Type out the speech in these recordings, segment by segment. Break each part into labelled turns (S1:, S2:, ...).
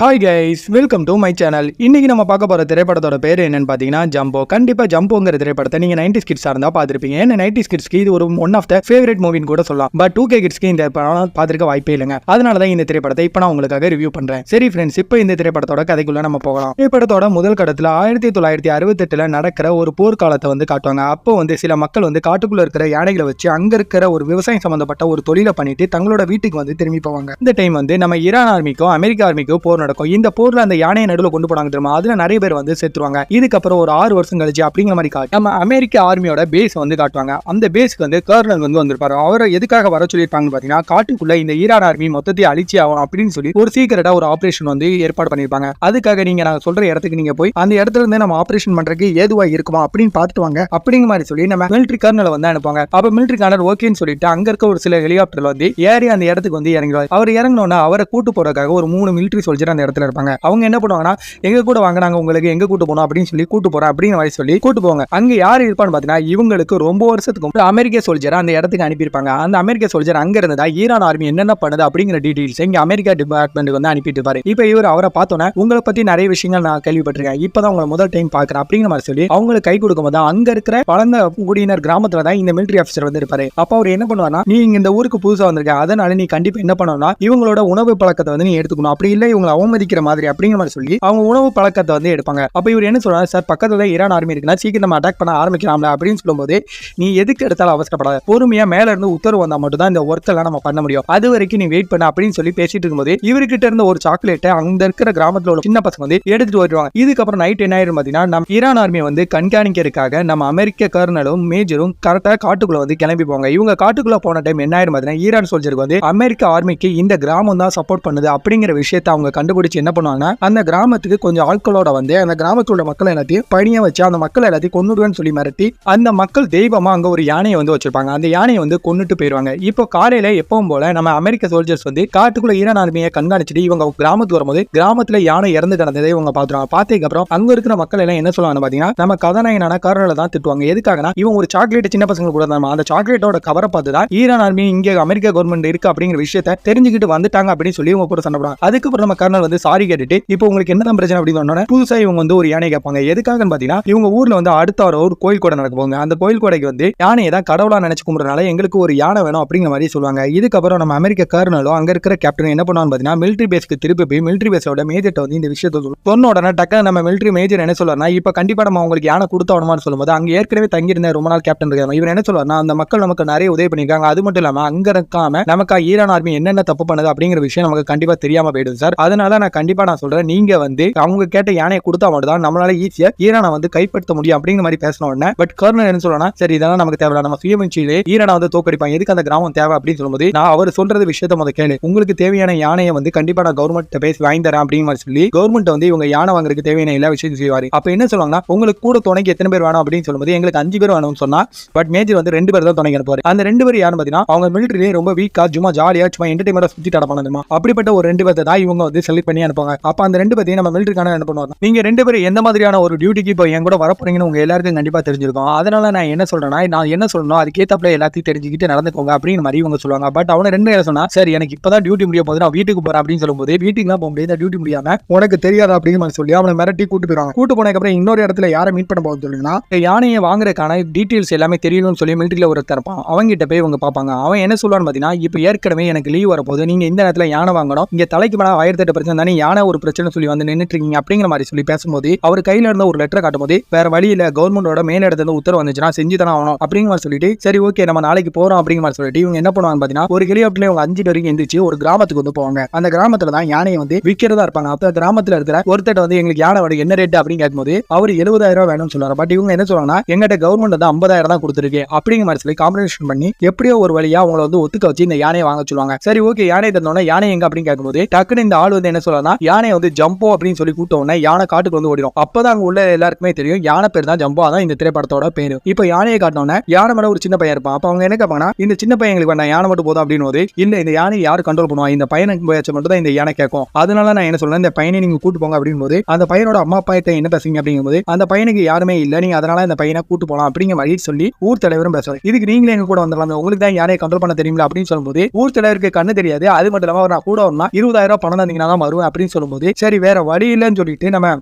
S1: Hi guys welcome to my channel இன்றைக்கி நம்ம பார்க்க போகிற திரைப்படத்தோட பேர் என்னென்னு பார்த்தீங்கன்னா ஜம்போ கண்டிப்பாக ஜம்போங்கிற திரைப்படத்தை நீங்கள் நைன்டி கிட்ஸாக இருந்தால் பார்த்துருப்பீங்க. ஏன்னா நைன்டி கிட்ஸ்க்கு இது ஒரு ஒன் ஆஃப் த ஃபேவரட் மூவின்னு கூட சொல்லலாம். பட் டூ கே கிட்ஸ்க்கு இந்த படம் பார்த்துருக்க வாய்ப்பே இல்லைங்க. அதனால தான் இந்த திரைப்படத்தை இப்போ நான் உங்களுக்காக ரிவ்யூ பண்ணுறேன் சரி ஃப்ரெண்ட்ஸ் இப்போ இந்த திரைப்படத்தோட கதைக்குள்ள நம்ம போகலாம். திரைப்படத்தோட முதல் கட்டத்தில் ஆயிரத்தி தொள்ளாயிரத்தி அறுபத்தெட்டில் நடக்கிற ஒரு போர்க்காலத்தை வந்து காட்டுவாங்க. அப்போ வந்து சில மக்கள் வந்து காட்டுக்குள்ளே இருக்கிற யானைகளை வச்சு அங்கே இருக்கிற ஒரு விவசாயம் சம்மந்தப்பட்ட ஒரு தொழிலை பண்ணிட்டு தங்களோட வீட்டுக்கு வந்து திரும்பி போவாங்க. இந்த டைம் வந்து நம்ம ஈரான் ஆர்மிக்கும் அமெரிக்கா ஆர்மிக்கும் போர் நடக்கும். இந்த போர்ல அந்த யானையை நடுவில் கொண்டு போனாங்க தெரியுமா? அதுல நிறைய பேர் வந்து செத்துருவாங்க. இதுக்கப்புறம் ஒரு ஆறு வருஷம் கழிச்சு அப்படிங்கிற மாதிரி காட்டி நம்ம அமெரிக்க ஆர்மியோட பேஸ் வந்து காட்டுவாங்க. அந்த பேஸ்க்கு வந்து கர்னல் வந்து வந்திருப்பாரு. அவரை எதுக்காக வர சொல்லியிருப்பாங்க பாத்தீங்கன்னா காட்டுக்குள்ள இந்த ஈரான் ஆர்மி மொத்தத்தை அழிச்சி ஆகும் அப்படின்னு சொல்லி ஒரு சீக்கிரட்டா ஒரு ஆபரேஷன் வந்து ஏற்பாடு பண்ணிருப்பாங்க அதுக்காக நீங்க நான் சொல்ற இடத்துக்கு நீங்க போய் அந்த இடத்துல இருந்து நம்ம ஆபரேஷன் பண்றதுக்கு ஏதுவா இருக்குமா அப்படின்னு பார்த்துட்டு வாங்க. அப்படிங்கிற மாதிரி சொல்லி நம்ம மிலிட்டரி கர்னலை வந்து அனுப்புவாங்க. அப்ப மிலிட்டரி கர்னல் ஓகேன்னு சொல்லிட்டு அங்க இருக்க ஒரு சில ஹெலிகாப்டர்ல வந்து ஏறி அந்த இடத்துக்கு வந்து இறங்கிடுவார். அவர் இறங்கினோன்னா அவரை கூட்டு போறதுக்காக ஒரு மூணு மிலிட்டரி சோல்ஜர் அந்த இடத்துல இருப்பாங்க. அவங்க என்ன பண்ணுவாங்கன்னா எங்க கூட வாங்க நாங்க உங்களுக்கு எங்க கூட்டு போனோம் அப்படின்னு சொல்லி கூட்டு போறோம் அப்படின்னு மாதிரி சொல்லி கூட்டு போவாங்க. அங்க யார் இருப்பான்னு பாத்தீங்கன்னா இவங்களுக்கு ரொம்ப வருஷத்துக்கு முன்னாடி அமெரிக்க சோல்ஜர் அந்த இடத்துக்கு அனுப்பியிருப்பாங்க. அந்த அமெரிக்க சோல்ஜர் அங்க இருந்ததா ஈரான் ஆர்மி என்னென்ன பண்ணுது அப்படிங்கிற டீடைல்ஸ் இங்க அமெரிக்கா டிபார்ட்மெண்ட்டுக்கு வந்து அனுப்பிட்டு இருப்பாரு. இப்போ இவர் அவரை பார்த்தோன்னே உங்களை பத்தி நிறைய விஷயங்கள் நான் கேள்விப்பட்டிருக்கேன். இப்பதான் உங்களை முதல் டைம் பாக்குறேன் அப்படிங்கிற மாதிரி சொல்லி அவங்களுக்கு கை கொடுக்கும் போது அங்க இருக்கிற பழந்த குடியினர் கிராமத்துல தான் இந்த மிலிட்டரி ஆஃபீஸர் வந்து இருப்பாரு. அப்ப அவர் என்ன பண்ணுவார்னா நீ இந்த ஊருக்கு புதுசா வந்திருக்க. அதனால நீ கண்டிப்பா என்ன பண்ணணும்னா இவங்களோட உணவு பழக்கத்தை வந்து நீ எடுத்துக்கணும். அப்படி இல்லை இவங்களை அவமதிக்கிற மாதிரி அப்படிங்கிற மாதிரி சொல்லி அவங்க உணவு பழக்கத்தை வந்து எடுப்பாங்க. அப்ப இவர் என்ன சொல்றாரு? சார் பக்கத்துல ஈரான் ஆர்மி இருக்குன்னா சீக்கிரம் நம்ம அட்டாக் பண்ண ஆரம்பிக்கலாம்ல அப்படின்னு சொல்லும்போது நீ எதுக்கு எடுத்தாலும் அவசரப்படாத. பொறுமையா மேல இருந்து உத்தரவு வந்தா மட்டும் தான் இந்த ஒர்க் நம்ம பண்ண முடியும். அது வரைக்கும் நீ வெயிட் பண்ண அப்படின்னு சொல்லி பேசிட்டு இருக்கும்போது இவர்கிட்ட இருந்த ஒரு சாக்லேட்டை அங்க இருக்கிற கிராமத்துல உள்ள சின்ன பசங்க வந்து எடுத்துட்டு வருவாங்க. இதுக்கப்புறம் நைட் என்ன ஆயிரும் பாத்தீங்கன்னா நம்ம ஈரான் ஆர்மியை வந்து கண்காணிக்கிறதுக்காக நம்ம அமெரிக்க கர்னலும் மேஜரும் கரெக்டா காட்டுக்குள்ள வந்து கிளம்பி போவாங்க. இவங்க காட்டுக்குள்ள போன டைம் என்ன ஆயிரும் பாத்தீங்கன்னா ஈரான் சோல்ஜருக்கு வந்து அமெரிக்க ஆர்மிக்கு இந்த கிராமம் தான் சப்போர்ட் பண்ணுது அப்படிங்கிற விஷயத்தை அவங்க கண்டுபிடிச்சு என்ன பண்ணுவாங்கன்னா அந்த கிராமத்துக்கு கொஞ்சம் ஆட்களோட வந்து அந்த கிராமத்தோட மக்கள் எல்லாத்தையும் பணிய வச்சு அந்த மக்கள் எல்லாத்தையும் கொண்டுடுவேன்னு சொல்லி மிரட்டி அந்த மக்கள் தெய்வமா அங்க ஒரு யானையை வந்து வச்சிருப்பாங்க. அந்த யானையை வந்து கொன்னுட்டு போயிருவாங்க. இப்போ காலையில எப்பவும் போல நம்ம அமெரிக்க சோல்ஜர்ஸ் வந்து காட்டுக்குள்ள ஈரான் ஆர்மியை கண்காணிச்சுட்டு இவங்க கிராமத்துக்கு வரும்போது கிராமத்துல யானை இறந்து கிடந்ததை இவங்க பாத்துருவாங்க பார்த்ததுக்கு அப்புறம் அங்க இருக்கிற மக்கள் எல்லாம் என்ன சொல்லுவாங்க பாத்தீங்கன்னா நம்ம கதாநாயகனான காரணல தான் திட்டுவாங்க. எதுக்காகனா இவன் ஒரு சாக்லேட் சின்ன பசங்க கூட இருந்தாங்க அந்த சாக்லேட்டோட கவரை பார்த்து தான் ஈரான் ஆர்மி இங்க அமெரிக்க கவர்மெண்ட் இருக்கு அப்படிங்கிற விஷயத்த தெரிஞ்சுக்கிட்டு வந்துட்டாங்க அப்படின்னு சொல்லி இவங்க கூட சண்டை அதுக்கப்புறம் நம்ம கர்னல் வந்து சாரி கேட்டுட்டு இப்போ உங்களுக்கு என்ன பிரச்சனை அப்படின்னு சொன்னோன்னே புதுசா இவங்க வந்து ஒரு யானை கேட்பாங்க. எதுக்காகன்னு பாத்தீங்கன்னா இவங்க ஊர்ல வந்து அடுத்த வாரம் ஒரு கோயில் கூட நடக்க போங்க அந்த கோயில் கொடைக்கு வந்து யானையை தான் கடவுளா நினைச்சு கும்பிடுறதுனால எங்களுக்கு ஒரு யானை வேணும் அப்படிங்கிற மாதிரி சொல்லுவாங்க. இதுக்கப்புறம் நம்ம அமெரிக்க கர்னலும் அங்க இருக்கிற கேப்டன் என்ன பண்ணுவான்னு பாத்தீங்கன்னா மிலிட்டரி பேஸ்க்கு திருப்பி போய் மிலிட்ரி பேஸோட மேஜர்ட்ட வந்து இந்த விஷயத்தை சொல்லும். சொன்ன உடனே டக்க நம்ம மிலிட்டரி மேஜர் என்ன சொல்லுவாருன்னா இப்ப கண்டிப்பா நம்ம உங்களுக்கு யானை கொடுத்த உடமான்னு சொல்லும்போது அங்க ஏற்கனவே தங்கியிருந்த ரொம்ப நாள் கேப்டன் இருக்காங்க இவர் என்ன சொல்லுவாருன்னா அந்த மக்கள் நமக்கு நிறைய உதவி பண்ணிருக்காங்க அது மட்டும் இல்லாம அங்க இருக்காம நமக்கு ஈரான் ஆர்மி என்னென்ன தப்பு பண்ணுது அப்படிங்கிற விஷயம் நமக்கு கண்டிப்பா தெரியாம போயிடுது சார். அதனால நான் கண்டிப்பா நான் சொல்றேன். நீங்க வந்து அவங்க கேட்ட யானையை கொடுத்தா மட்டும் தான் நம்மளால ஈஸியா ஈரானை வந்து கைப்படுத்த முடியும் அப்படிங்கிற மாதிரி பேசின உடனே பட் கர்னல் என்ன சொல்லலாம் சரி இதெல்லாம் நமக்கு தேவை நம்ம சுயமுச்சியிலே ஈரானை வந்து தோக்கடிப்பாங்க எதுக்கு அந்த கிராமம் தேவை அப்படின்னு சொல்லும்போது நான் அவர் சொல்றது விஷயத்த முத கேளு. உங்களுக்கு தேவையான யானையை வந்து கண்டிப்பா நான் கவர்மெண்ட் பேசி வாங்கி தரேன் அப்படின்னு மாதிரி சொல்லி கவர்மெண்ட் வந்து இவங்க யானை வாங்குறதுக்கு தேவையான எல்லா விஷயம் செய்வாரு. அப்ப என்ன சொல்லுவாங்கன்னா உங்களுக்கு கூட துணைக்கு எத்தனை பேர் வேணும்? அப்படின்னு சொல்லும்போது எங்களுக்கு அஞ்சு பேர் வேணும்னு சொன்னா பட் மேஜர் வந்து ரெண்டு பேர் தான் துணைக்கு அனுப்புவாரு. அந்த ரெண்டு பேர் யாருன்னு பாத்தீங்கன்னா அவங்க மிலிட்டரியிலே ரொம்ப வீக்கா சும்மா ஜாலியா சும்மா என்டர்டைன்மெண்ட் சுத்தி நடப்பாங்க அப்படிப்பட்ட ஒரு ரெண்டு பேர்த்தை தான் இவங்க வந்து செலக்ட் பண்ணி அனுப்புவாங்க. அப்ப அந்த ரெண்டு பத்தியும் நம்ம மிலிட்டரிக்கான என்ன பண்ணுவாங்க நீங்க ரெண்டு பேரும் எந்த மாதிரியான ஒரு டியூட்டிக்கு இப்போ என் கூட வரப்போறீங்கன்னு உங்க எல்லாருக்கும் கண்டிப்பா தெரிஞ்சிருக்கும். அதனால நான் என்ன சொல்றேன்னா நான் என்ன சொல்லணும் அதுக்கேத்தாப்புல எல்லாத்தையும் தெரிஞ்சுக்கிட்டு நடந்துக்கோங்க அப்படின்னு மாதிரி இவங்க சொல்லுவாங்க. பட் அவனை ரெண்டு என்ன சொன்னா சரி எனக்கு இப்பதான் டியூட்டி முடிய போது நான் வீட்டுக்கு போறேன் அப்படின்னு சொல்லும்போது வீட்டுக்குலாம் போக முடியாது டியூட்டி முடியாம உனக்கு தெரியாது? அப்படின்னு சொல்லி அவனை மிரட்டி கூட்டு போயிருவாங்க கூட்டு போனதுக்கு அப்புறம் இன்னொரு இடத்துல யாரை மீட் பண்ண போகுது சொல்லுங்கன்னா யானையை வாங்குறதுக்கான டீட்டெயில்ஸ் எல்லாமே தெரியணும்னு சொல்லி மிலிட்டரியில் ஒரு இருப்பான். அவங்ககிட்ட போய் இவங்க பார்ப்பாங்க. அவன் என்ன சொல்லுவான்னு பார்த்தீங்கன்னா இப்போ ஏற்கனவே எனக்கு லீவ் வரப்போது நீங்க இந்த நேரத்தில் யானை வாங்கணும். இங்க தலைக்கு மேலே ஆயிரத்தி எட்டு பிரச்சனை தானே யானை ஒரு பிரச்சனை சொல்லி வந்து நின்றுட்டு இருக்கீங்க அப்படிங்கிற மாதிரி சொல்லி பேசும்போது அவர் கையில இருந்த ஒரு லெட்டர் காட்டும் போது வேற வழியில கவர்மெண்டோட மேல இடத்துல உத்தரவு வந்துச்சுன்னா செஞ்சு தானே ஆகணும் அப்படிங்கிற மாதிரி சொல்லிட்டு சரி ஓகே நம்ம நாளைக்கு போறோம் அப்படிங்கிற மாதிரி சொல்லிட்டு இவங்க என்ன பண்ணுவாங்க பாத்தீங்கன்னா ஒரு ஹெலிகாப்டர்ல இவங்க அஞ்சு வரைக்கும் எந்திரிச்சு ஒரு கிராமத்துக்கு வந்து போவாங்க. அந்த கிராமத்துல தான் யானையை வந்து விற்கிறதா இருப்பாங்க. அப்ப கிராமத்துல இருக்கிற ஒருத்தட்ட வந்து எங்களுக்கு யானை வேணும் என்ன ரேட் அப்படின்னு கேட்கும்போது அவர் எழுபதாயிரம் ரூபாய் வேணும்னு சொல்லுவாங்க பட் இவங்க என்ன சொல்லுவாங்கன்னா எங்கிட்ட கவர்மெண்ட் வந்து ஐம்பதாயிரம் தான் கொடுத்துருக்கு அப்படிங்கிற மாதிரி சொல்லி காம்படிஷன் பண்ணி எப்படியோ ஒரு வழியா அவங்களை வந்து ஒத்துக்க வச்சு இந்த யானையை வாங்க சொல்லுவாங்க. சரி ஓகே யானை தந்தோன்னா யானை எங்க அப்படின்னு கேட்கும்போது டக்குன்னு இந்த ஆள் வந்து என்ன சொல்லலாம் யானை வந்து ஜம்போ அப்படின்னு சொல்லி கூட்ட உடனே யானை காட்டுக்கு வந்து ஓடிடும். அப்பதான் அங்க உள்ள எல்லாருக்குமே தெரியும் யானை பேர் தான் ஜம்போ. அதான் இந்த திரைப்படத்தோட பேரு. இப்போ யானையை காட்டினோடனே யானை மேல ஒரு சின்ன பையன் இருப்பான். அப்ப அவங்க என்ன கேட்பாங்கன்னா இந்த சின்ன பையன் எங்களுக்கு வேண்டாம் யானை மட்டும் போதும் அப்படின்னு போது இல்ல இந்த யானை யார் கண்ட்ரோல் பண்ணுவா? இந்த பையனுக்கு போயாச்சு மட்டும் தான் இந்த யானை கேட்கும் அதனால நான் என்ன சொல்றேன் இந்த பையனை நீங்க கூட்டு போங்க அப்படின்னு போது அந்த பையனோட அம்மா அப்பா கிட்ட என்ன பேசுங்க அப்படிங்கும்போது அந்த பையனுக்கு யாருமே இல்ல. நீங்க அதனால இந்த பையனை கூட்டு போலாம் அப்படிங்கிற மாதிரி சொல்லி ஊர் தலைவரும் பேசுவார். இதுக்கு நீங்களே எங்க கூட வந்துடலாம் உங்களுக்கு தான் யாரையை கண்ட்ரோல் பண்ண தெரியுமில்ல அப்படின்னு சொல்லும்போது ஊர் தலைவருக்கு கண்ணு தெரியாது. அது மட்டும் இல்லாம அவர் நான் கூட வரணும் இருபதாயிரம் ரூபாய் பணம் தந்தீங்கன்னா தான் வருவேன் அப்படின்னு சொல்லும்போது சரி வேற வழி இல்லைன்னு சொல்லிட்டு நம்ம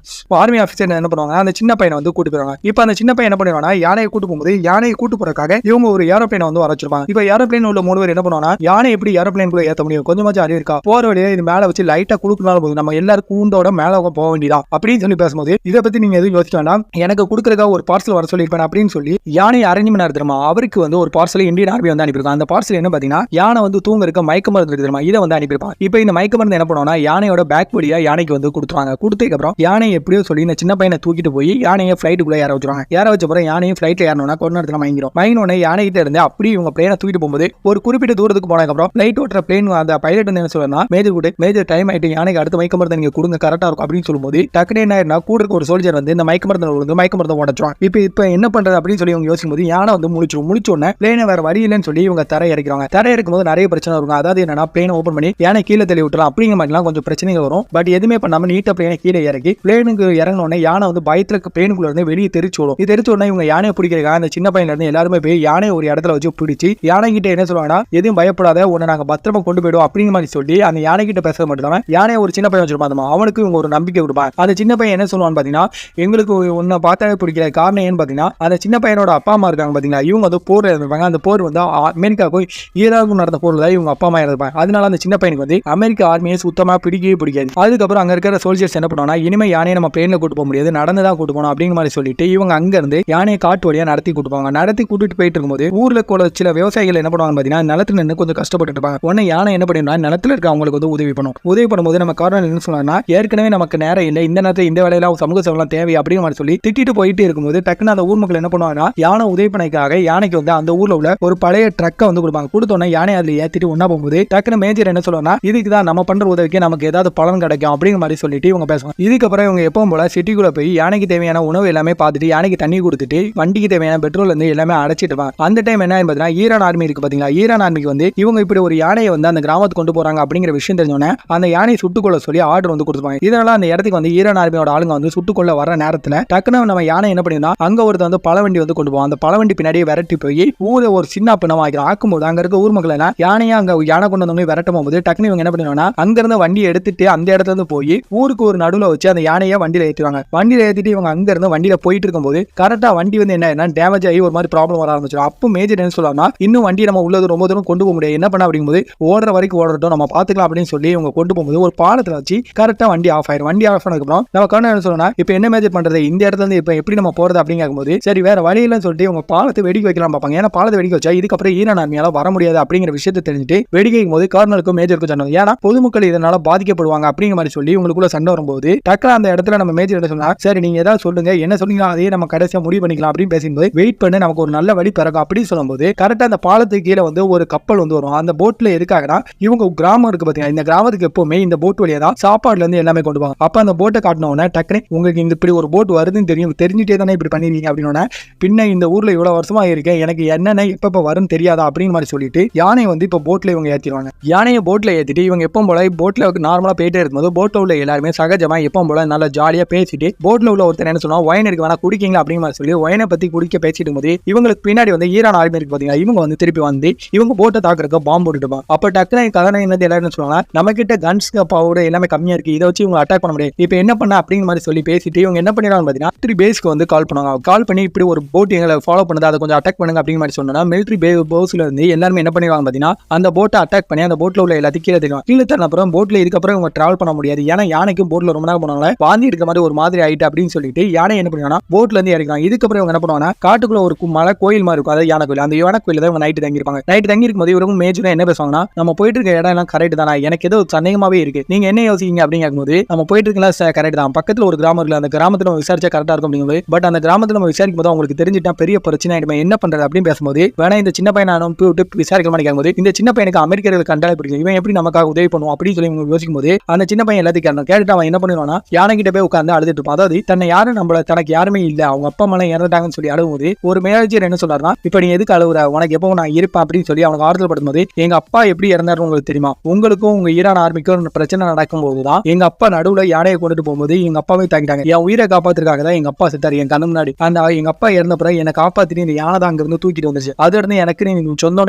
S1: ஆர்மி ஆஃபீஸர் என்ன பண்ணுவாங்க அந்த சின்ன பையனை வந்து கூட்டு போயிருவாங்க இப்போ அந்த சின்ன பையன் என்ன பண்ணுவாங்கன்னா யானையை கூட்டு போகும்போது யானையை கூட்டு போறதுக்காக இவங்க ஒரு ஏரோப்ளைனை வந்து வரைச்சிருப்பாங்க இப்போ ஏரோப்ளைன் உள்ள மூணு பேர் என்ன பண்ணுவாங்கன்னா யானை எப்படி ஏரோப்ளைன் குள்ள ஏத்த முடியும்? கொஞ்சமாச்சும் அறிவு இருக்கா? போற வழியே இது மேல வச்சு லைட்டா குடுக்கனாலும் போதும் நம்ம எல்லாரும் கூண்டோட மேல போக வேண்டியதா அப்படின்னு சொல்லி பேசும்போது இதை பத்தி நீங்க எதுவும் யோசிக்க வேண்டாம். எனக்கு கொடுக்கறதுக்காக ஒரு பார்சல் வர சொல்லியிருப்பேன் அப்படின்னு சொல்லி யானை அரேஞ்ச் பண்ண தெரியுமா? அவருக்கு வந்து ஒரு பார்சல் இந்தியன் ஆர்மி வந்து அனுப்பியிருக்காங்க. அந்த பார்சல் என்ன பாத்தீங்கன்னா யானை வந்து தூங்க இருக்க மயக்க மருந்து இருக்கு தெரியுமா? இதை வந்து அனுப்பியிருப்பான் இப்போ இந்த மயக்க மருந்து என்ன பண்ணுவோம்னா யானையோட பேக் வழியா யானைக்கு வந்து கொடுத்துருவாங்க. கொடுத்ததுக்கப்புறம் யானை எப்படியோ சொல்லி இந்த சின்ன பையனை தூக்கிட்டு போய் யானையை ஃபிளைட்டுக்குள்ள ஏற வச்சிருவாங்க. ஏற வச்ச அப்புறம் யானையும் ஃபிளைட்ல ஏறணும்னா கொஞ்ச நேரத்தில் மயங்கிடும் மயங்கினோடனே யானைகிட்ட இருந்து அப்படியே இவங்க பிளேனை தூக்கிட்டு போகும்போது ஒரு குறிப்பிட்ட தூரத்துக்கு போனதுக்கப்புறம் ஃபிளைட் ஓட்டுற பிளேன் அந்த பைலட் வந்து என்ன சொல்லுன்னா மேஜர் கூட மேஜர் டைம் ஆயிட்டு யானைக்கு அடுத்து மயக்க மருந்து நீங்க கொடுங்க கரெக்டா இருக்கும் அப்படின்னு சொல்லும்போது டக்குனு என்ன ஆயிருந்தா கூட இருக்க ஒரு சோல்ஜர் வந்து இந்த மயக்க மருந்து விழுந்து மயக்க மருந்து உடச்சிருவாங்க. இப்போ இப்போ என்ன பண்றது அப்படின்னு சொல்லி இவங்க யோசிக்கும் போது யானை வந்து முடிச்சிடும் முடிச்ச உடனே பிளேனை வேற வழி இல்லைன்னு சொல்லி இவங்க தரை இறக்கிறாங்க தரை இறக்கும் போது நிறைய பிரச்சனை இருக்கும். அதாவது என்னன்னா பிளேனை ஓப்பன் பண்ணி யானை கீழே தள்ளி விட்டுறலாம். அப்படிங்கிற மாதிரிலாம் கொஞ்சம் பிரச்சனை பிரச்சனைகள் வரும். பட் எதுவுமே பண்ணாம நீட்டா பிளேனை கீழே இறக்கி பிளேனுக்கு இறங்கின உடனே யானை வந்து பயத்துல பிளேனுக்குள்ள இருந்து வெளியே தெரிச்சு விடும். இது தெரிச்சு உடனே இவங்க யானையை பிடிக்கிறதுக்காக அந்த சின்ன பையன்ல இருந்து எல்லாருமே போய் யானை ஒரு இடத்துல வச்சு பிடிச்சி யானை கிட்ட என்ன சொல்லுவாங்கன்னா எதுவும் பயப்படாத உன்னை நாங்க பத்திரமா கொண்டு போயிடுவோம் அப்படிங்கிற மாதிரி சொல்லி அந்த யானை கிட்ட பேசுறது மட்டும் இல்லாம யானையை ஒரு சின்ன பையன் வச்சிருப்பாங்க அவனுக்கு இவங்க ஒரு நம்பிக்கை கொடுப்பாங்க. அந்த சின்ன பையன் என்ன சொல்லுவான்னு பாத்தீங்கன்னா எங்களுக்கு உன்னை பார்த்தாலே பிடிக்கிற காரணம் ஏன்னு பாத்தீங்கன்னா அந்த சின்ன பையனோட அப்பா அம்மா இருக்காங்க பாத்தீங்கன்னா இவங்க வந்து போர் இருப்பாங்க அந்த போர் வந்து அமெரிக்காவுக்கும் ஈராக்கும் நடந்த போர்ல இவங்க அப்பா அம்மா இருப்பாங்க அதனால அந்த சின்ன பையனுக்கு வந்து அமெரிக்க ஆர்மியை சுத்தமா பிடிக்கவே பிடிக்காது. அதுக்கப்புறம் அங்க இருக்கிற சோல்ஜர்ஸ் என்ன பண்ணுவாங்கன்னா இனிமே யானையை நம்ம பிளேன்ல கூட்டு போக முடியாது நடந்து தான் கூட்டு போகணும் அப்படிங்கிற மாதிரி சொல்லிட்டு இவங்க அங்க இருந்து யானையை காட்டு வழியா நடத்தி கூட்டு போவாங்க நடத்தி கூட்டிட்டு போயிட்டு இருக்கும்போது ஊர்ல கூட சில விவசாயிகள் என்ன பண்ணுவாங்க பார்த்தீங்கன்னா நிலத்துல நின்று கொஞ்சம் கஷ்டப்பட்டு இருப்பாங்க. உடனே யானை என்ன பண்ணிடும்னா நிலத்துல இருக்க அவங்களுக்கு வந்து உதவி பண்ணும். உதவி பண்ணும்போது நம்ம காரணம் என்ன சொன்னாங்கன்னா ஏற்கனவே நமக்கு நேரம் இல்லை இந்த நேரத்தில் இந்த வேலையெல்லாம் சமூக சேவலாம் தேவை அப்படின்னு மாதிரி சொல்லி திட்டிட்டு போயிட்டு இருக்கும்போது டக்குன்னு அந்த ஊர் மக்கள் என்ன பண்ணுவாங்கன்னா யானை உதவி பண்ணைக்காக யானைக்கு வந்து அந்த ஊர்ல உள்ள ஒரு பழைய ட்ரக்கை வந்து கொடுப்பாங்க. கொடுத்தோன்னே யானை அதில் ஏத்திட்டு ஒண்ணா போகும்போது டக்குன்னு மேஜர் என்ன சொல்லுவாங்கன்னா இதுக்கு தான் நம்ம பண்ற உதவிக்கு நமக்கு ஏதாவது ஏதாவது பலன் கிடைக்கும் அப்படிங்கிற மாதிரி சொல்லிட்டு இவங்க பேசுவாங்க. இதுக்கப்புறம் இவங்க எப்பவும் போல சிட்டிக்குள்ள போய் யானைக்கு தேவையான உணவு எல்லாமே பார்த்துட்டு யானைக்கு தண்ணி கொடுத்துட்டு வண்டிக்கு தேவையான பெட்ரோல் வந்து எல்லாமே அடைச்சிடுவாங்க அந்த டைம் என்ன ஆகுது பார்த்தீங்கன்னா ஈரான் ஆர்மி இருக்கு பாத்தீங்களா? ஈரான் ஆர்மிக்கு வந்து இவங்க இப்படி ஒரு யானையை வந்து அந்த கிராமத்துக்கு கொண்டு போறாங்க அப்படிங்கிற விஷயம் தெரிஞ்சோன்னே அந்த யானையை சுட்டுக்கொள்ள சொல்லி ஆர்டர் வந்து கொடுத்துருப்பாங்க இதனால அந்த இடத்துக்கு வந்து ஈரான் ஆர்மியோட ஆளுங்க வந்து சுட்டுக்கொள்ள வர நேரத்துல டக்குனு நம்ம யானை என்ன பண்ணிருந்தா அங்க ஒருத்த வந்து பழவண்டி வந்து கொண்டு போவோம் அந்த பழவண்டி பின்னாடியே விரட்டி போய் ஊரை ஒரு சின்ன பிணம் ஆகிடும் ஆக்கும்போது அங்க இருக்க ஊர் மக்கள் எல்லாம் யானையா அங்க யானை கொண்டு வந்தவங்க விரட்டும் போது டக்குனு இவங்க என்ன பண்ணுவாங்கன்னா அங்க இருந்து வண்டி எடுத்துட்டு அந்த இடத்துல இருந்து போய் ஊருக்கு ஒரு நடுவில் வச்சு அந்த யானையை வண்டியில் ஏற்றுவாங்க வண்டியில ஏற்றிட்டு இவங்க அங்க இருந்து வண்டியில போயிட்டு இருக்கும்போது கரெக்டா வண்டி வந்து என்ன டேமேஜ் ஆகி ஒரு மாதிரி ப்ராப்ளம் வர ஆரம்பிச்சிடும். அப்போ மேஜர் என்ன சொல்லலாம்னா இன்னும் வண்டி நம்ம உள்ளது ரொம்ப தூரம் கொண்டு போக முடியாது. என்ன பண்ண? அப்படிங்கும்போது ஓடுற வரைக்கும் ஓடட்டும் நம்ம பாத்துக்கலாம் அப்படின்னு சொல்லி இவங்க கொண்டு போகும்போது ஒரு பாலத்தில் வச்சு கரெக்டா வண்டி ஆஃப் ஆயிரும். வண்டி ஆஃப் ஆனதுக்கப்புறம் நம்ம கண்ணு என்ன சொல்லணும் இப்போ என்ன மேஜர் பண்றது? இந்த இடத்துல இருந்து இப்போ எப்படி நம்ம போறது? அப்படின்னு கேட்கும்போது சரி வேற வழி இல்லைன்னு சொல்லிட்டு இவங்க பாலத்தை வெடிக்க வைக்கலாம் பார்ப்பாங்க. ஏன்னா பாலத்தை வெடிக்க வச்சா இதுக்கப்புறம் ஈரான் ஆர்மியால வர முடியாது அப்படிங்கிற விஷயத்தை தெரிஞ்சுட்டு வெடிக்கும் போது கர்னலுக்கும் மேஜருக்கும் சொன்னது ஏன்னா பொதுமக்கள் இதனால பாதிக்கப்படுவாங்க அப்படிங்கிற மாதிரி சொல்லி உங்களுக்குள்ள சண்டை வரும்போது டக்குனு அந்த இடத்துல நம்ம மேஜர் என்ன சொன்னா சரி நீங்க ஏதாவது சொல்லுங்க என்ன சொன்னீங்களோ அதையே நம்ம கடைசியா முடிவு பண்ணிக்கலாம் அப்படின்னு பேசும்போது வெயிட் பண்ணி நமக்கு ஒரு நல்ல வழி பிறக்கும் அப்படின்னு சொல்லும்போது கரெக்டா அந்த பாலத்துக்கு கீழே வந்து ஒரு கப்பல் வந்து வரும். அந்த போட்ல எதுக்காகனா இவங்க கிராமம் இருக்கு பாத்தீங்கன்னா இந்த கிராமத்துக்கு எப்பவுமே இந்த போட் வழியா தான் சாப்பாடுல இருந்து எல்லாமே கொண்டு போவாங்க. அப்ப அந்த போட்டை காட்டின உடனே டக்குனு உங்களுக்கு இந்த இப்படி ஒரு போட் வருதுன்னு தெரியும் தெரிஞ்சுட்டே தானே இப்படி பண்ணிருக்கீங்க அப்படின்னு பின்ன இந்த ஊர்ல இவ்வளவு வருஷமா இருக்கேன் எனக்கு என்னென்ன எப்பப்ப வரும்னு தெரியாதா? அப்படிங்கிற மாதிரி சொல்லிட்டு யானையை வந்து இப்போ போட்ல இவங்க ஏத்திடுவாங்க. யானையை போட்ல ஏத்திட்டு இவங்க எப்பவும் போல போட்ல நார்மல் போயிட்டே இருக்கும்போது போட்டில் உள்ள எல்லாருமே சகஜமாக எப்போ போல நல்லா ஜாலியாக பேசிட்டு போட்டில் உள்ள ஒருத்தர் என்ன சொன்னால் ஒயின் இருக்கு வேணா குடிக்கீங்களா? அப்படிங்கிற மாதிரி சொல்லி ஒயனை பற்றி குடிக்க பேசிட்டு போது இவங்களுக்கு பின்னாடி வந்து ஈரான் ஆர்மி இருக்கு பார்த்தீங்கன்னா இவங்க வந்து திருப்பி வந்து இவங்க போட்டை தாக்குறதுக்கு பாம்பு போட்டுட்டு அப்போ டக்குனு கதனை என்னது? எல்லாரும் சொல்லுவாங்க நம்ம கிட்ட கன்ஸ் பவுடர் எல்லாமே கம்மியாக இருக்கு. இதை வச்சு இவங்க அட்டாக் பண்ண முடியாது. இப்போ என்ன பண்ண? அப்படிங்கிற மாதிரி சொல்லி பேசிட்டு இவங்க என்ன பண்ணிடுறாங்க பார்த்தீங்கன்னா மிலிட்ரி பேஸ்க்கு வந்து கால் பண்ணுவாங்க. கால் பண்ணி இப்படி ஒரு போட் எங்களை ஃபாலோ பண்ணுது. அதை கொஞ்சம் அட்டாக் பண்ணுங்க அப்படிங்கிற மாதிரி சொன்னா மிலிட்ரி பே போஸ்ல இருந்து எல்லாருமே என்ன பண்ணிடுவாங்க பார்த்தீங்கன்னா அந்த போட்டை அட்டாக் பண்ணி அந்த போட்டில் உள்ள எல்லாத்தையும் கீழே தெரியும் கீழே தரப்புறம் போட்டில் இதுக்கப்புறம் இவங்க டிராவல் பண்ண முடியாது. ஏன்னா யானைக்கும் போட்ல ரொம்ப நேரம் போனால வாந்தி இருக்க மாதிரி ஒரு மாதிரி ஆயிட்டு அப்படின்னு சொல்லிட்டு யானை என்ன பண்ணுவாங்கன்னா போட்ல இருந்து இறக்குறாங்க இதுக்கப்புறம் இவங்க என்ன பண்ணுவாங்கன்னா காட்டுக்குள்ள ஒரு மலை கோயில் மாதிரி இருக்கும். அதாவது யானை கோயில் அந்த யானை கோயில் தான் இவங்க நைட்டு தங்கியிருப்பாங்க. நைட்டு தங்கி இருக்கும்போது இவரும் மேஜரா என்ன பேசுவாங்கன்னா நம்ம போயிட்டு இருக்க இடம் எல்லாம் கரெக்ட் தானா? எனக்கு ஏதோ சந்தேகமாவே இருக்கு. நீங்க என்ன யோசிக்கீங்க அப்படின்னு கேட்கும்போது நம்ம போயிட்டு இருக்கலாம் கரெக்ட் தான். பக்கத்துல ஒரு கிராமம் இருக்குல்ல அந்த கிராமத்துல நம்ம விசாரிச்சா கரெக்டா இருக்கும். அப்படிங்கும்போது பட் அந்த கிராமத்துல நம்ம விசாரிக்கும் போது அவங்களுக்கு தெரிஞ்சுட்டா பெரிய பிரச்சனை ஆயிடுமே. என்ன பண்றது அப்படின்னு பேசும்போது வேணா இந்த சின்ன பையனை அனுப்பி விட்டு விசாரிக்க மாட்டேங்கும் போது இந்த சின்ன பையனுக்கு அமெரிக்கர்கள் கண்டாலே பிடிக்கும் இவன் எப்படி நமக்காக உதவி பண்ணுவோம் அப்படின்னு சொல்லி யோசிக்கும் போது அந்த சின்ன பையன் எல்லாத்தையும் கேட்கணும் கேட்டுட்டு அவன் என்ன பண்ணுவானா யானை கிட்ட போய் உட்காந்து அழுதுட்டு இருப்பான். அதாவது தன்னை யாரும் நம்மள தனக்கு யாருமே இல்ல. அவங்க அப்பா அம்மா இறந்துட்டாங்கன்னு சொல்லி அழுகும்போது ஒரு மேனேஜர் என்ன சொல்றாருன்னா இப்ப நீ எதுக்கு அழுகுற உனக்கு எப்போ நான் இருப்பேன்? அப்படின்னு சொல்லி அவனுக்கு ஆறுதல் படுத்தும்போது எங்க அப்பா எப்படி இறந்தாரு உங்களுக்கு தெரியுமா? உங்களுக்கும் உங்க ஈரான் ஆர்மிக்கும் பிரச்சனை நடக்கும் போதுதான் எங்க அப்பா நடுவுல யானையை கொண்டுட்டு போகும்போது எங்க அப்பாவே தாங்கிட்டாங்க என் உயிரை காப்பாத்துறதுக்காக தான் எங்க அப்பா செத்தாரு என் கண்ணு முன்னாடி. அந்த எங்க அப்பா இறந்த பிறகு என்னை காப்பாத்திட்டு இந்த யானை தான் அங்க இருந்து தூக்கிட்டு வந்துச்சு அது இருந்து எனக்கு நீ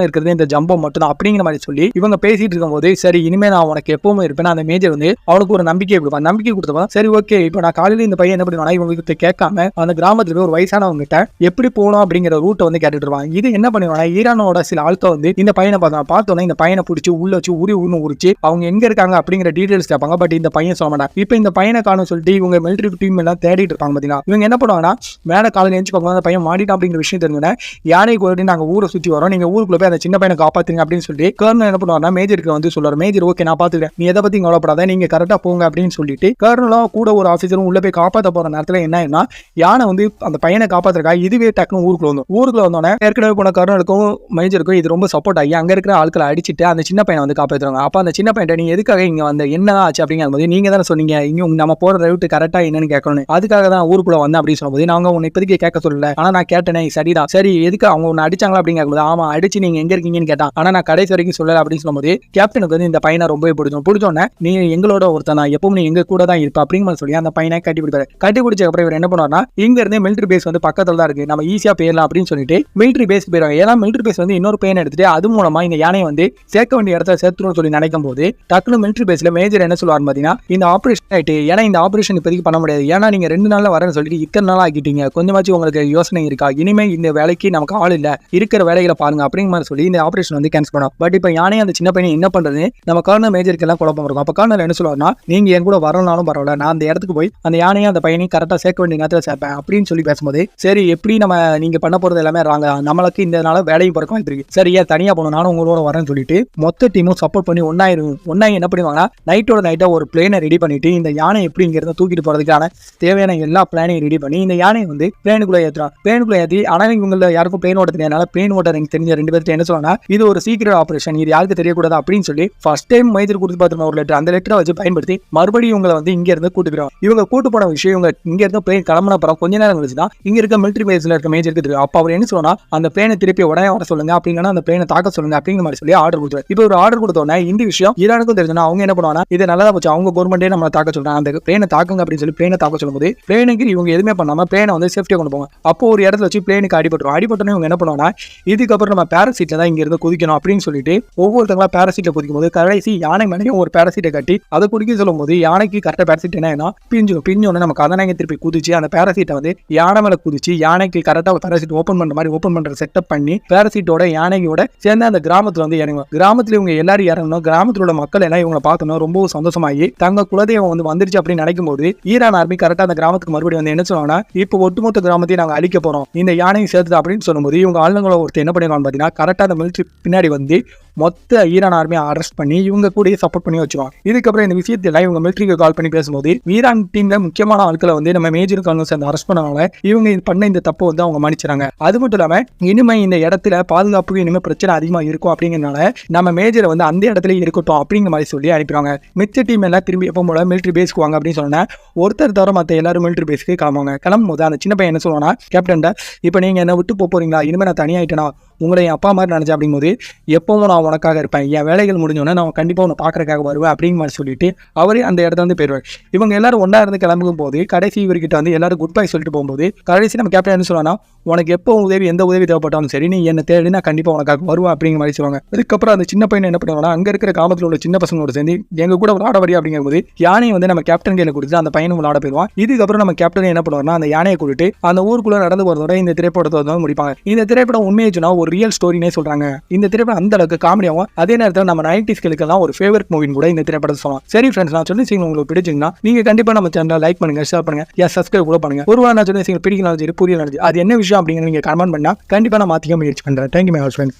S1: இருக்கிறது இந்த ஜம்பம் மட்டும் தான் அப்படிங்கிற மாதிரி சொல்லி இவங்க பேசிட்டு இருக்கும்போது சரி இனிமே நான் உனக்கு எப்பவுமே இருப்பேன். அந்த மேஜர் வந்து அவனுக்கு ஒரு நம்பிக்கை கொடுப்பான். நம்பிக்கை கொடுத்தப்ப சரி ஓகே இப்போ நான் காலையில இந்த பையன் என்ன பண்ணுவானா இவங்களுக்கு கேட்காம அந்த கிராமத்துல போய் ஒரு வயசானவங்க கிட்ட எப்படி போகணும் அப்படிங்கிற ரூட்டை வந்து கேட்டுட்டு இருப்பான். இது என்ன பண்ணுவானா ஈரானோட சில ஆட்கள் வந்து இந்த பையனை பார்த்தான் பார்த்தோன்னே இந்த பையனை பிடிச்சி உள்ள வச்சு உரி உருன்னு உரிச்சு அவங்க எங்க இருக்காங்க அப்படிங்கிற டீடைல்ஸ் கேட்பாங்க. பட் இந்த பையன் சொல்ல மாட்டான். இப்போ இந்த பையனை காணும் சொல்லிட்டு இவங்க மிலிட்டரி டீம் எல்லாம் தேடிட்டு இருப்பாங்க பார்த்தீங்கன்னா இவங்க என்ன பண்ணுவாங்கன்னா மேலே காலையில் எழுந்து பார்க்கும்போது அந்த பையன் மாடிட்டான் அப்படிங்கிற விஷயம் தெரிஞ்சோன்னே யானை கோரி நாங்கள் ஊரை சுற்றி வரோம் நீங்கள் ஊருக்குள்ள போய் அந்த சின்ன பையனை காப்பாத்துங்க அப்படின்னு சொல்லி கர்னல் என்ன பண்ணுவாருன்னா மேஜருக்கு வந்து சொல்லுவார். மேஜர் ஓகே நான் பார்த்துக்கிறேன். நீ எதை பற்றி கவலைப்படாத நீங்கள் கரெக்டாக போங்க அப்படின்னு சொல்லிட்டு கர்னலும் கூட ஒரு ஆஃபீஸரும் உள்ள போய் காப்பாற்ற போகிற நேரத்தில் என்ன யானை வந்து அந்த பையனை காப்பாத்துறக்கா இதுவே டக்குனு ஊருக்குள்ள வந்தோம் ஊருக்குள்ள வந்தோடனே ஏற்கனவே போன கர்னலுக்கும் மேஜருக்கும் இது ரொம்ப சப்போர்ட் ஆகி அங்கே இருக்கிற ஆட்களை அடிச்சுட்டு அந்த சின்ன பையனை வந்து காப்பாற்றுறாங்க அப்போ அந்த சின்ன பையன் நீ எதுக்காக இங்கே வந்த? என்ன ஆச்சு? அப்படிங்கிற போது நீங்கள் தானே சொன்னீங்க இங்கே நம்ம போகிற ரவுட்டு கரெக்டாக என்னன்னு கேட்கணும் அதுக்காக தான் ஊருக்குள்ள வந்தேன் அப்படின்னு சொல்லும்போது நாங்கள் உன்னை இப்போதைக்கு கேட்க சொல்லல. ஆனால் நான் கேட்டேனே சரிதான் சரி எதுக்கு அவங்க உன்னை அடிச்சாங்களா? அப்படின்னு கேட்கும்போது ஆமா அடிச்சு நீங்க எங்க இருக்கீங்கன்னு கேட்டான். ஆனால் நான் கடைசி வரைக்கும் சொல்லல அப்படின்னு சொல்லும்போது கேப்டனுக்கு வந்து இந்த பையனை ரொம்பவே பிடிச்சோம். பிடிச்சோன்னே நீ எங்களோட ஒருத்தன் தான் எப்பவும் நீ எங்க கூட தான் இருப்ப அப்படிங்கிற சொல்லி அந்த பையனை கட்டி பிடிப்பாரு. கட்டி பிடிச்ச அப்புறம் இவர் என்ன பண்ணுவார்னா இங்க இருந்து மிலிட்டரி பேஸ் வந்து பக்கத்துல தான் இருக்கு. நம்ம ஈஸியா போயிடலாம் அப்படின்னு சொல்லிட்டு மிலிட்டரி பேஸ் போயிடுவாங்க. ஏன்னா மிலிட்டரி பேஸ் வந்து இன்னொரு பையனை எடுத்துட்டு அது மூலமா இந்த யானையை வந்து சேர்க்க வேண்டிய இடத்துல சேர்த்துருன்னு சொல்லி நினைக்கும் போது டக்குனு மிலிட்டரி பேஸ்ல மேஜர் என்ன சொல்லுவார் பாத்தீங்கன்னா இந்த ஆபரேஷன் ஆயிட்டு ஏன்னா இந்த ஆபரேஷன் இப்போதைக்கு பண்ண முடியாது. ஏன்னா நீங்க ரெண்டு நாள்ல வரேன்னு சொல்லிட்டு இத்தனை நாள் ஆக்கிட்டீங்க கொஞ்சமாச்சும் உங்களுக்கு யோசனை இருக்கா? இனிமே இந்த வேலைக்கு நமக்கு ஆள் இல்ல. இருக்கிற வேலைகளை பாருங்க அப்படிங்கிற மாதிரி சொல்லி இந்த ஆபரேஷன் வந்து கேன்சல் பண்ணோம் பட் இப்போ யானை அந்த சின்ன பையன் என்ன பண்றது? நம்ம கர்னல் மேஜருக்கு எல்லாம் குழப்பம் இருக்கும். அப்போ கர்னல் என்ன சொல்லுவாருன்னா நீங்க என் கூட வரலனாலும் பரவாயில்ல. நான் அந்த இடத்துக்கு போய் அந்த யானையும் அந்த பையனையும் கரெக்டாக சேர்க்க வேண்டிய நேரத்தில் சேர்ப்பேன். அப்படின்னு சொல்லி பேசும்போது சரி எப்படி நம்ம நீங்க பண்ண போறது எல்லாமே ராங்க நம்மளுக்கு இந்த நாள வேலையும் பிறக்க வாய்ப்பு இருக்கு. சரி ஏன் தனியா போகணும்? நானும் உங்களோட வரேன்னு சொல்லிட்டு மொத்த டீமும் சப்போர்ட் பண்ணி ஒன்னாயிரும் ஒன்னாயி என்ன பண்ணுவாங்கன்னா நைட்டோட நைட்டா ஒரு பிளேனை ரெடி பண்ணிட்டு இந்த யானை எப்படி இங்க இருந்து தூக்கிட்டு போறதுக்கான தேவையான எல்லா பிளானையும் ரெடி பண்ணி இந்த யானையை வந்து பிளேனுக்குள்ள ஏற்றுறான் பிளேனுக்குள்ள ஏற்றி ஆனால் இவங்கள யாருக்கும் பிளேன் ஓட்ட தெரியாதனால பிளேன் ஓட்ட எனக்கு தெரிஞ்ச ரெண்டு பேர்ட்ட என்ன சொல்லணும்னா இது ஒரு சீக்கிரம் ஆபரேஷன் இது யாருக்கு தெரியக்கூடாது? அப்படின்னு சொல்லி ஃபர்ஸ்ட் டைம் மைதர் கொடுத்து பார்த்துருந்தோம் ஒரு லெட்டர் அந்த லெட்டரை வச்சு பயன்படுத்தி மறுபடியும் இவங்களை வந்து இங்க இருந்து கூட்டு போயிடும் இவங்க கூட்டு போன விஷயம் இவங்க இங்க இருந்து பிளேன் கிளம்பின அப்புறம் கொஞ்ச நேரம் கழிச்சு தான் இங்க இருக்க மிலிட்டரி பேஸ்ல இருக்க மேஜருக்கு தெரியும் அப்ப அவர் என்ன சொன்னா அந்த பிளேனை திருப்பி உடனே வர சொல்லுங்க அப்படின்னா அந்த பிளேனை தாக்க சொல்லுங்க அப்படிங்கிற மாதிரி சொல்லி ஆர்டர் கொடுத்துரு இப்போ ஒரு ஆர்டர் கொடுத்தோன்னே இந்த விஷயம் ஈரானுக்கும் தெரிஞ்சோன்னா அவங்க என்ன பண்ணுவாங்க இது நல்லதா போச்சு அவங்க கவர்மெண்டே நம்ம தாக்க சொல்றாங்க அந்த பிளேனை தாக்குங்க அப்படின்னு சொல்லி பிளேனை தாக்க சொல்லும்போது பிளேனுக்கு இவங்க எதுவுமே பண்ணாம பிளேனை வந்து சேஃப்டியாக கொண்டு போவாங்க. அப்போ ஒரு இடத்துல வச்சு பிளேனுக்கு அடிபட்டுரும். அடிபட்டோன்னே இவங்க என்ன பண்ணுவாங்கன்னா இதுக்கப்புறம் நம்ம பேரசீட்ல தான் இங்க இருந்து குதிக்கணும் அப்படின்னு சொல்லிட்டு ஒவ்வொருத்தங்களா பேரசீட்ல குதிக்கும் போது கடைசி யானை மேலேயும் ஒரு பேரசீட் பேரசைட்டை கட்டி அதை குடிக்க சொல்லும் போது யானைக்கு கரெக்டாக பேரசீட் என்ன பிஞ்சு பிஞ்சோன்னு நம்ம கதனாங்க திருப்பி குதிச்சு அந்த பேரசீட்டை வந்து யானை மேலே குதிச்சு யானைக்கு கரெக்டாக பேரசீட் ஓப்பன் பண்ற மாதிரி ஓப்பன் பண்ற செட்டப் பண்ணி பேரசீட்டோட யானையோட சேர்ந்து அந்த கிராமத்தில் வந்து இறங்குவோம் கிராமத்தில் இவங்க எல்லாரும் இறங்கணும். கிராமத்தில் உள்ள மக்கள் எல்லாம் இவங்களை பார்க்கணும் ரொம்ப சந்தோஷமாகி தங்க குலதெய்வம் வந்து வந்துருச்சு அப்படின்னு நினைக்கும் போது ஈரான் ஆர்மி கரெக்டாக அந்த கிராமத்துக்கு மறுபடியும் வந்து என்ன சொல்லுவாங்கன்னா இப்போ ஒட்டுமொத்த கிராமத்தையும் நாங்கள் அழிக்க போறோம். இந்த யானையும் சேர்த்து அப்படின்னு சொல்லும்போது இவங்க ஆளுங்களை ஒருத்தர் என்ன பண்ணிடுவாங்க பார்த்தீங்கன்னா கரெக்டாக அந்த மிலிட்ரி பின்னாடி வந்து மொத்த ஈரான் ஆர்மியை அரெஸ்ட் பண்ணி இவங்க கூட சப்போர்ட் பண்ணி வச்சுருவாங்க. இதுக்கப்புறம் இந்த விஷயத்தில் இவங்க மிலிட்ரிக்கு கால் பண்ணி பேசும்போது ஈரான் டீம்ல முக்கியமான ஆட்களை வந்து நம்ம மேஜர் கான்வர்ஸ் அந்த அரெஸ்ட் பண்ணனால இவங்க பண்ண இந்த தப்பை வந்து அவங்க மன்னிச்சுறாங்க. அது மட்டும் இல்லாம இனிமே இந்த இடத்துல பாதுகாப்புக்கு இனிமே பிரச்சனை அதிகமா இருக்கும் அப்படிங்கிறனால நம்ம மேஜரை வந்து அந்த இடத்துல இருக்கட்டும் அப்படிங்கிற மாதிரி சொல்லி அனுப்பிடுவாங்க. மிச்ச டீம் எல்லாம் திரும்பி எப்போ போல மிலிட்ரி பேஸ்க்கு வாங்க அப்படின்னு சொன்னா ஒருத்தர் தவிர மற்ற எல்லாரும் மிலிட்ரி பேஸ்க்கு கிளம்புவாங்க. கிளம்பும் போது அந்த சின்ன பையன் என்ன சொல்லுவானா கேப்டன் இப்போ நீங்க என்ன விட்டு போறீங்களா? இனிமே நான் தனியாயிட்டேனா? உங்களை என் அப்பா மாதிரி நினச்சேன் அப்படிங்கும்போது எப்பவும் நான் உனக்காக இருப்பேன். என் வேலைகள் முடிஞ்சோன்னே நான் கண்டிப்பாக உன்னை பார்க்குறக்காக வருவேன் அப்படிங்கிற மாதிரி சொல்லிட்டு அவரே அந்த இடத்த வந்து போயிடுவார் இவங்க எல்லாரும் ஒன்றா இருந்து கிளம்பும் போது கடைசி இவர்கிட்ட வந்து எல்லாரும் குட் பை சொல்லிட்டு போகும்போது கடைசி நம்ம கேப்டன் என்ன சொல்லுவானா உனக்கு எப்போ உதவி எந்த உதவி தேவைப்பட்டாலும் சரி நீ என்ன தேடி நான் கண்டிப்பாக உனக்காக வருவேன் அப்படிங்கிற மாதிரி சொல்லுவாங்க. அதுக்கப்புறம் அந்த சின்ன பையன் என்ன பண்ணுவாங்கன்னா அங்கே இருக்கிற கிராமத்தில் உள்ள சின்ன பசங்களோட சேர்ந்து எங்க கூட விளாட வரி அப்படிங்கும்போது யானையை வந்து நம்ம கேப்டன் கையில் கொடுத்து அந்த பையனும் விளாட போயிடுவான். இதுக்கப்புறம் நம்ம கேப்டன் என்ன பண்ணுவார்னா அந்த யானையை கூட்டிட்டு அந்த ஊருக்குள்ளே நடந்து போகிறதோட இந்த திரைப்படத்தை வந்து முடிப்பாங்க. இந்த திரைப்படம் உண்மையை சொன்னால் ஒரு ரியல் ஸ்டோரினே சொல்றாங்க. இந்த திரைப்படம் அந்த அளவுக்கு காமெடியாகவும் அதே நேரத்தில் நம்ம நைன்டிஸ்களுக்கெல்லாம் ஒரு ஃபேவரட் மூவின்னு கூட இந்த திரைப்படத்தை சொல்லலாம். சரி ஃப்ரெண்ட்ஸ் நான் சொல்லி சீங்க உங்களுக்கு பிடிச்சிங்கன்னா நீங்க கண்டிப்பா நம்ம சேனல் லைக் பண்ணுங்க ஷேர் பண்ணுங்க. யா சப்ஸ்கிரைப் கூட பண்ணுங்க. ஒரு வாரம் நான் சொல்லி சீங்க பிடிக்கலாம் சரி அது என்ன விஷயம் அப்படிங்கிற நீங்க கமெண்ட் பண்ணா கண்டிப்பா நான் மாத்திக்க முயற்சி பண்றேன். Thank you my husband